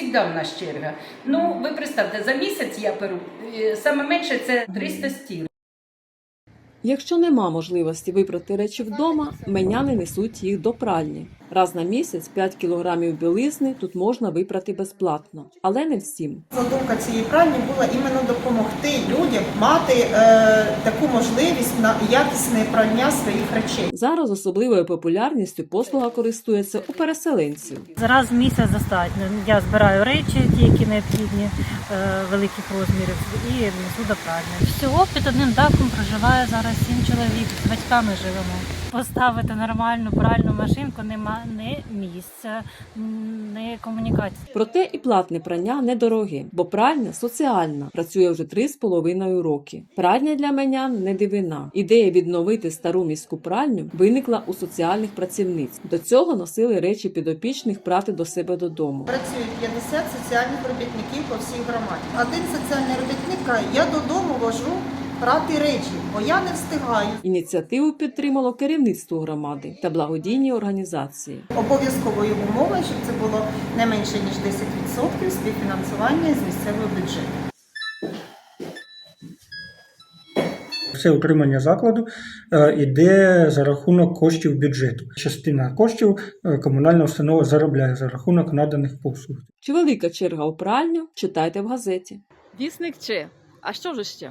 завжди в нас черга. Ну, ви представте, за місяць я перу, е, саме менше це 300 стіл. Якщо нема можливості випрати речі вдома, меняни несуть їх до пральні. Раз на місяць 5 кілограмів білизни тут можна випрати безплатно, але не всім. Задумка цієї пральні була іменно допомогти людям мати е, таку можливість на якісне прання своїх речей. Зараз особливою популярністю послуга користується у переселенців. Раз в місяць достатньо. Я збираю речі, ті, які необхідні е, великих розмірів, і несу до пральні. Всього під одним дахом проживає зараз сім чоловік. З батьками живемо. Поставити нормальну пральну машинку нема ні місця, ні комунікації. Проте і платне прання недороге, бо пральня соціальна, працює вже 3,5 роки. Пральня для менян не дивина. Ідея відновити стару міську пральню виникла у соціальних працівниць. До цього носили речі підопічних прати до себе додому. Працюють 50 соціальних робітників по всій громаді. Один соціальний робітник каже, я додому вожу прати речі, бо я не встигаю. Ініціативу підтримало керівництво громади та благодійні організації. Обов'язковою умовою, щоб це було не менше ніж 10% співфінансування з місцевого бюджету. Все утримання закладу е, йде за рахунок коштів бюджету. Частина коштів е, комунальна установа заробляє за рахунок наданих послуг. Чи велика черга у пральню? Читайте в газеті. Вісник чи? А що ж ще?